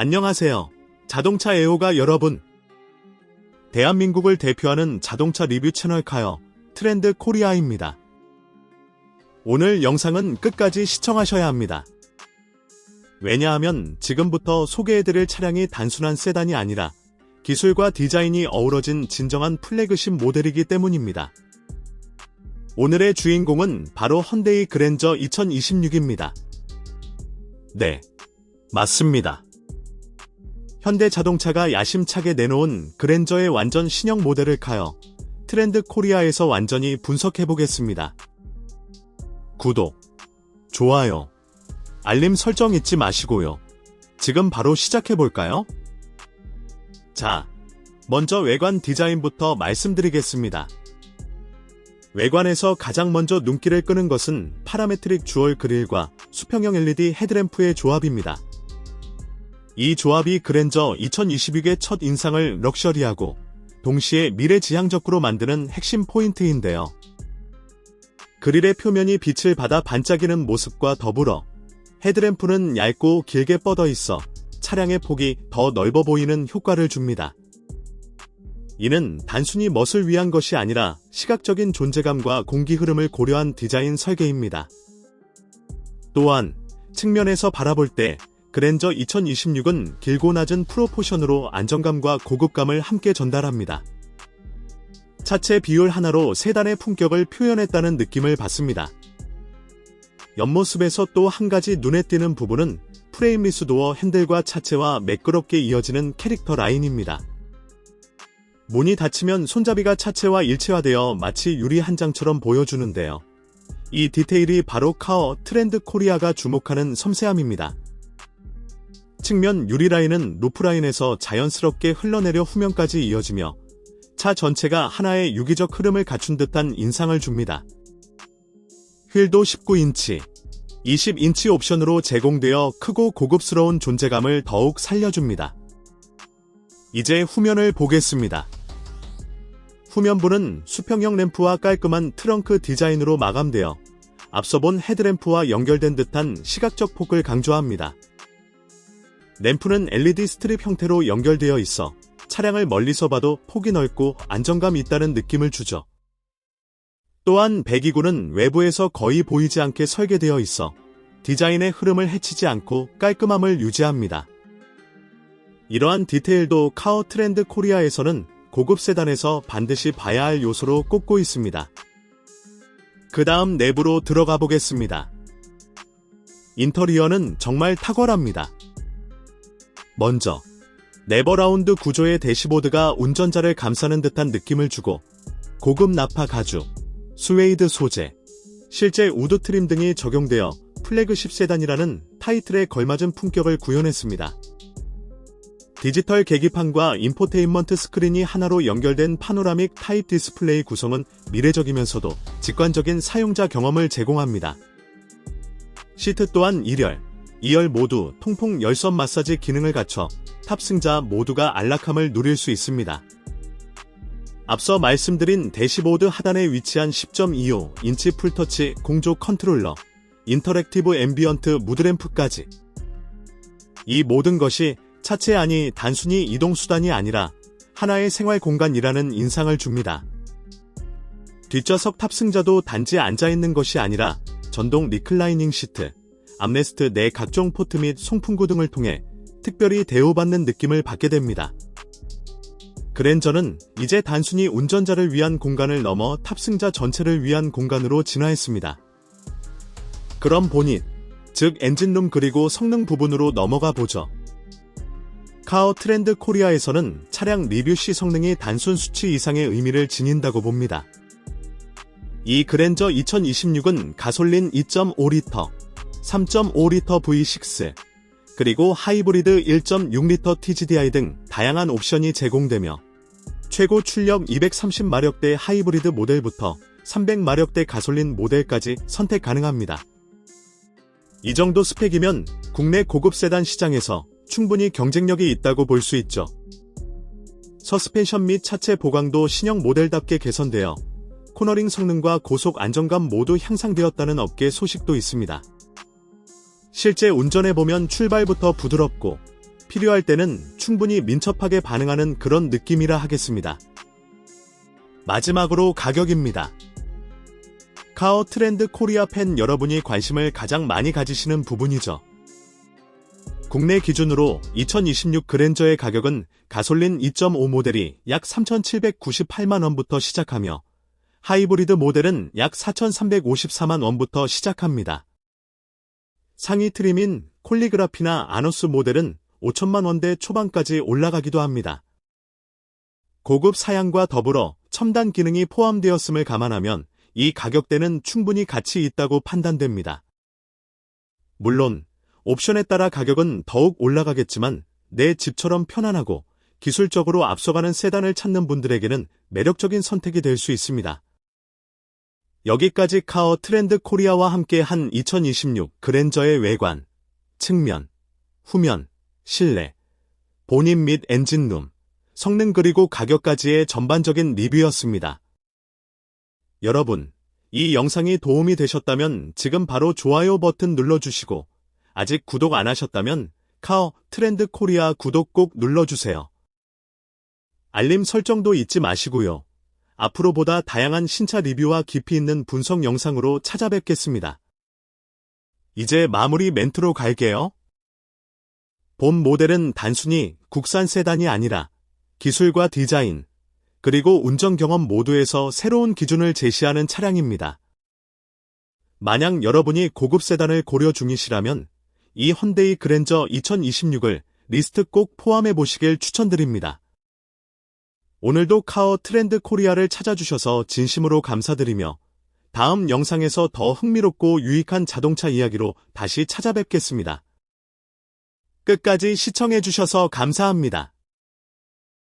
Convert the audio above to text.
안녕하세요. 자동차 애호가 여러분. 대한민국을 대표하는 자동차 리뷰 채널 카어 트렌드 코리아입니다. 오늘 영상은 끝까지 시청하셔야 합니다. 왜냐하면 지금부터 소개해드릴 차량이 단순한 세단이 아니라 기술과 디자인이 어우러진 진정한 플래그십 모델이기 때문입니다. 오늘의 주인공은 바로 헌데이 그랜저 2026입니다. 네, 맞습니다. 현대자동차가 야심차게 내놓은 그랜저의 완전 신형 모델을 카여 트렌드 코리아에서 완전히 분석해보겠습니다. 구독, 좋아요, 알림 설정 잊지 마시고요. 지금 바로 시작해볼까요? 자, 먼저 외관 디자인부터 말씀드리겠습니다. 외관에서 가장 먼저 눈길을 끄는 것은 파라메트릭 주얼 그릴과 수평형 LED 헤드램프의 조합입니다. 이 조합이 그랜저 2026의 첫 인상을 럭셔리하고 동시에 미래지향적으로 만드는 핵심 포인트인데요. 그릴의 표면이 빛을 받아 반짝이는 모습과 더불어 헤드램프는 얇고 길게 뻗어 있어 차량의 폭이 더 넓어 보이는 효과를 줍니다. 이는 단순히 멋을 위한 것이 아니라 시각적인 존재감과 공기 흐름을 고려한 디자인 설계입니다. 또한 측면에서 바라볼 때 그랜저 2026은 길고 낮은 프로포션으로 안정감과 고급감을 함께 전달합니다. 차체 비율 하나로 세단의 품격을 표현했다는 느낌을 받습니다. 옆모습에서 또 한 가지 눈에 띄는 부분은 프레임 리스 도어 핸들과 차체와 매끄럽게 이어지는 캐릭터 라인입니다. 문이 닫히면 손잡이가 차체와 일체화되어 마치 유리 한 장처럼 보여주는데요. 이 디테일이 바로 카어 트렌드 코리아가 주목하는 섬세함입니다. 측면 유리 라인은 루프 라인에서 자연스럽게 흘러내려 후면까지 이어지며 차 전체가 하나의 유기적 흐름을 갖춘 듯한 인상을 줍니다. 휠도 19인치, 20인치 옵션으로 제공되어 크고 고급스러운 존재감을 더욱 살려줍니다. 이제 후면을 보겠습니다. 후면부는 수평형 램프와 깔끔한 트렁크 디자인으로 마감되어 앞서 본 헤드램프와 연결된 듯한 시각적 폭을 강조합니다. 램프는 LED 스트립 형태로 연결되어 있어 차량을 멀리서 봐도 폭이 넓고 안정감 있다는 느낌을 주죠. 또한 배기구는 외부에서 거의 보이지 않게 설계되어 있어 디자인의 흐름을 해치지 않고 깔끔함을 유지합니다. 이러한 디테일도 카어 트렌드 코리아에서는 고급 세단에서 반드시 봐야 할 요소로 꼽고 있습니다. 그 다음 내부로 들어가 보겠습니다. 인터리어는 정말 탁월합니다. 먼저, 네버라운드 구조의 대시보드가 운전자를 감싸는 듯한 느낌을 주고 고급 나파 가죽, 스웨이드 소재, 실제 우드 트림 등이 적용되어 플래그십 세단이라는 타이틀에 걸맞은 품격을 구현했습니다. 디지털 계기판과 인포테인먼트 스크린이 하나로 연결된 파노라믹 타입 디스플레이 구성은 미래적이면서도 직관적인 사용자 경험을 제공합니다. 시트 또한 1열, 2열 모두 통풍 열선 마사지 기능을 갖춰 탑승자 모두가 안락함을 누릴 수 있습니다. 앞서 말씀드린 대시보드 하단에 위치한 10.25인치 풀터치 공조 컨트롤러, 인터랙티브 앰비언트 무드램프까지 이 모든 것이 차체 안이 단순히 이동수단이 아니라 하나의 생활 공간이라는 인상을 줍니다. 뒷좌석 탑승자도 단지 앉아있는 것이 아니라 전동 리클라이닝 시트, 암레스트 내 각종 포트 및 송풍구 등을 통해 특별히 대우받는 느낌을 받게 됩니다. 그랜저는 이제 단순히 운전자를 위한 공간을 넘어 탑승자 전체를 위한 공간으로 진화했습니다. 그럼 보닛, 즉 엔진룸 그리고 성능 부분으로 넘어가 보죠. 카어 트렌드 코리아에서는 차량 리뷰 시 성능이 단순 수치 이상의 의미를 지닌다고 봅니다. 이 그랜저 2026은 가솔린 2.5리터, 3.5리터 V6, 그리고 하이브리드 1.6리터 TGDI 등 다양한 옵션이 제공되며 최고 출력 230마력대 하이브리드 모델부터 300마력대 가솔린 모델까지 선택 가능합니다. 이 정도 스펙이면 국내 고급 세단 시장에서 충분히 경쟁력이 있다고 볼 수 있죠. 서스펜션 및 차체 보강도 신형 모델답게 개선되어 코너링 성능과 고속 안정감 모두 향상되었다는 업계 소식도 있습니다. 실제 운전해보면 출발부터 부드럽고 필요할 때는 충분히 민첩하게 반응하는 그런 느낌이라 하겠습니다. 마지막으로 가격입니다. 카어 트렌드 코리아 팬 여러분이 관심을 가장 많이 가지시는 부분이죠. 국내 기준으로 2026 그랜저의 가격은 가솔린 2.5 모델이 약 3,798만 원부터 시작하며 하이브리드 모델은 약 4,354만 원부터 시작합니다. 상위 트림인 콜리그라피나 아노스 모델은 5천만 원대 초반까지 올라가기도 합니다. 고급 사양과 더불어 첨단 기능이 포함되었음을 감안하면 이 가격대는 충분히 가치 있다고 판단됩니다. 물론 옵션에 따라 가격은 더욱 올라가겠지만 내 집처럼 편안하고 기술적으로 앞서가는 세단을 찾는 분들에게는 매력적인 선택이 될 수 있습니다. 여기까지 카어 트렌드 코리아와 함께 한 2026 그랜저의 외관, 측면, 후면, 실내, 본인 및 엔진룸, 성능 그리고 가격까지의 전반적인 리뷰였습니다. 여러분, 이 영상이 도움이 되셨다면 지금 바로 좋아요 버튼 눌러주시고 아직 구독 안 하셨다면 카어 트렌드 코리아 구독 꼭 눌러주세요. 알림 설정도 잊지 마시고요. 앞으로 보다 다양한 신차 리뷰와 깊이 있는 분석 영상으로 찾아뵙겠습니다. 이제 마무리 멘트로 갈게요. 본 모델은 단순히 국산 세단이 아니라 기술과 디자인, 그리고 운전 경험 모두에서 새로운 기준을 제시하는 차량입니다. 만약 여러분이 고급 세단을 고려 중이시라면 이 헌데이 그랜저 2026을 리스트 꼭 포함해 보시길 추천드립니다. 오늘도 카어 트렌드 코리아를 찾아주셔서 진심으로 감사드리며 다음 영상에서 더 흥미롭고 유익한 자동차 이야기로 다시 찾아뵙겠습니다. 끝까지 시청해주셔서 감사합니다.